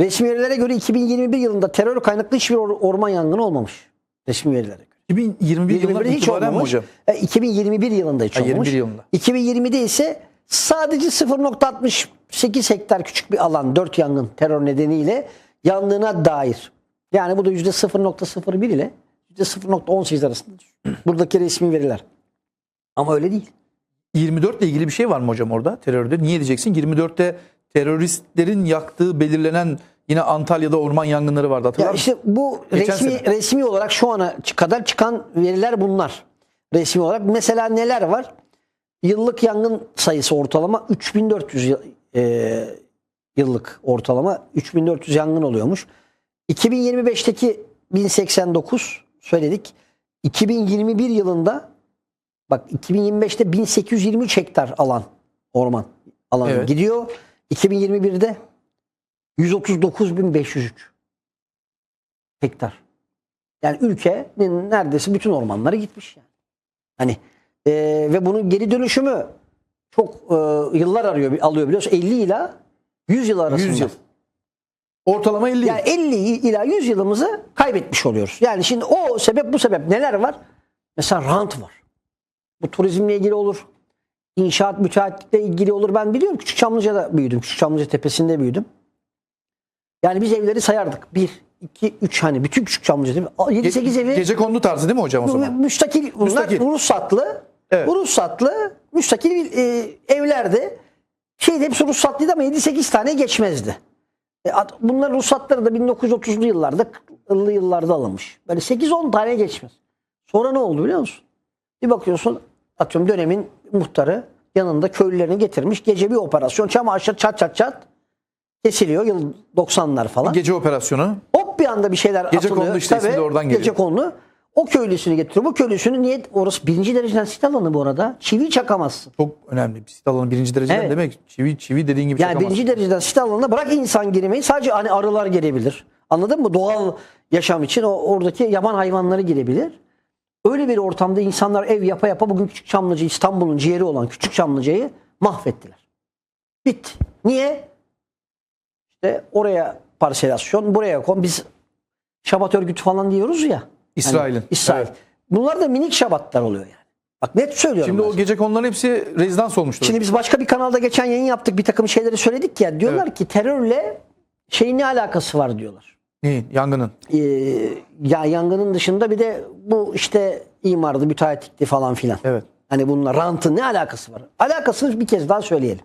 Resmi verilere göre 2021 yılında terör kaynaklı hiçbir or- orman yangını olmamış. Resmi verilere göre. 2021 yılından 2021'de hiç olmamış. hocam? E, 2021 yılında hiç Ha, olmamış. 21 yılında. 2020'de ise sadece 0.68 hektar küçük bir alan 4 yangın terör nedeniyle yandığına dair. Yani bu da %0.01 ile %0.18 arasında. Buradaki resmi veriler. Ama öyle değil. 24 ile ilgili bir şey var mı hocam orada terörde? Niye diyeceksin? 24'te teröristlerin yaktığı belirlenen yine Antalya'da orman yangınları vardı hatırlar Ya mısın? işte bu Geçen resmi sene. resmi olarak şu ana kadar çıkan veriler bunlar. Resmi olarak mesela neler var? Yıllık yangın sayısı ortalama 3400 yıl- e, yıllık ortalama 3400 yangın oluyormuş. 2025'teki 1089 söyledik. 2021 yılında bak 2025'te 1823 hektar alan orman alanı Evet. gidiyor. 2021'de 139.503 hektar. Yani ülkenin neredeyse bütün ormanları gitmiş yani. Hani e, ve bunun geri dönüşümü çok e, yıllar arıyor alıyor biliyorsun 50 ila 100 yıl arasında. 100 yıl. Ortalama 50 yıl. Yani 50 ila 100 yılımızı kaybetmiş oluyoruz. Yani şimdi o sebep bu sebep neler var? Mesela rant var. Bu turizmle ilgili olur. İnşaat müteahhitlikle ilgili olur. Ben biliyorum Küçük Çamlıca'da büyüdüm. Küçük Çamlıca Tepesi'nde büyüdüm. Yani biz evleri sayardık. 1, 2, 3 hani bütün Küçük Çamlıca değil mi? 7, 8 evi Gece kondu tarzı değil mi hocam o zaman? müstakil, bunlar Müstakil. ruhsatlı. Evet. Ruhsatlı müstakil e, evlerdi. Şeyde hepsi ruhsatlıydı ama 7-8 tane geçmezdi. E, bunların ruhsatları da 1930'lu yıllarda, 40'lı yıllarda alınmış. Böyle 8-10 tane geçmez. Sonra ne oldu biliyor musun? Bir bakıyorsun atıyorum dönemin muhtarı yanında köylülerini getirmiş. Gece bir operasyon çamaşır çat çat çat kesiliyor. Yıl 90'lar falan. Gece operasyonu. Hop bir anda bir şeyler Gece atılıyor. kondu işte ismi de oradan geliyor. Gece kondu. O köylüsünü getiriyor. Bu köylüsünü niye? Orası birinci dereceden sit alanı bu arada. Çivi çakamazsın. Çok önemli. Bisiklet alanı birinci dereceden Evet. demek. Çivi çivi dediğin gibi Yani çakamazsın. birinci dereceden sit alanına bırak insan girmeyi. Sadece hani arılar girebilir. Anladın mı? Doğal yaşam için o oradaki yaban hayvanları girebilir. Öyle bir ortamda insanlar ev yapa yapa bugün Küçük Çamlıca İstanbul'un ciğeri olan Küçük Çamlıca'yı mahvettiler. Bitti. Niye? İşte oraya parselasyon, buraya kon. Biz şabat örgütü falan diyoruz ya. İsrail'in. Hani İsrail. Evet. Bunlar da minik şabatlar oluyor yani. Bak net söylüyorum. Şimdi ben o gece konuların hepsi rezidans olmuştur. Şimdi biz başka bir kanalda geçen yayın yaptık. Bir takım şeyleri söyledik ya. Diyorlar ki terörle şeyin ne alakası var diyorlar. Neyin? Yangının. Ee, ya yangının dışında bir de bu işte imardı, müteahhitlikti falan filan. Evet. Hani bununla rantın ne alakası var? Alakasını bir kez daha söyleyelim.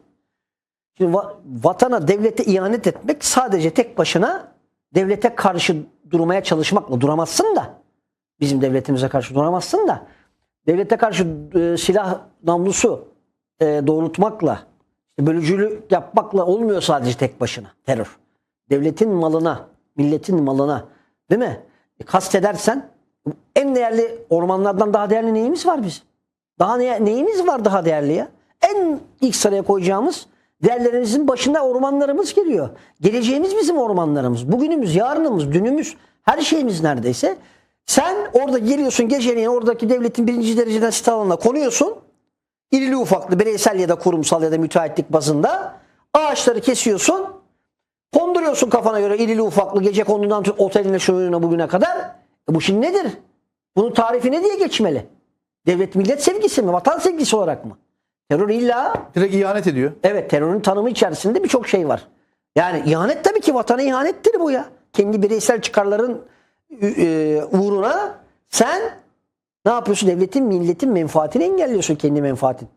Şimdi va- vatana, devlete ihanet etmek sadece tek başına devlete karşı durmaya çalışmakla duramazsın da. Bizim devletimize karşı duramazsın da. Devlete karşı e, silah namlusu e, doğrultmakla, bölücülük yapmakla olmuyor sadece tek başına terör. Devletin malına, milletin malına değil mi? E, kastedersen en değerli ormanlardan daha değerli neyimiz var bizim? Daha ne, neyimiz var daha değerli ya? En ilk sıraya koyacağımız değerlerimizin başında ormanlarımız geliyor. Geleceğimiz bizim ormanlarımız. Bugünümüz, yarınımız, dünümüz, her şeyimiz neredeyse. Sen orada geliyorsun geceleyin oradaki devletin birinci dereceden sit alanına konuyorsun. İrili ufaklı bireysel ya da kurumsal ya da müteahhitlik bazında ağaçları kesiyorsun. Konduruyorsun kafana göre irili ufaklı gece kondudan tut oteline şuyuna bugüne kadar. E bu şimdi nedir? Bunun tarifi ne diye geçmeli? Devlet millet sevgisi mi? Vatan sevgisi olarak mı? Terör illa Direkt ihanet ediyor. evet terörün tanımı içerisinde birçok şey var. Yani ihanet tabii ki vatana ihanettir bu ya. Kendi bireysel çıkarların e, uğruna sen ne yapıyorsun? Devletin, milletin menfaatini engelliyorsun kendi menfaatin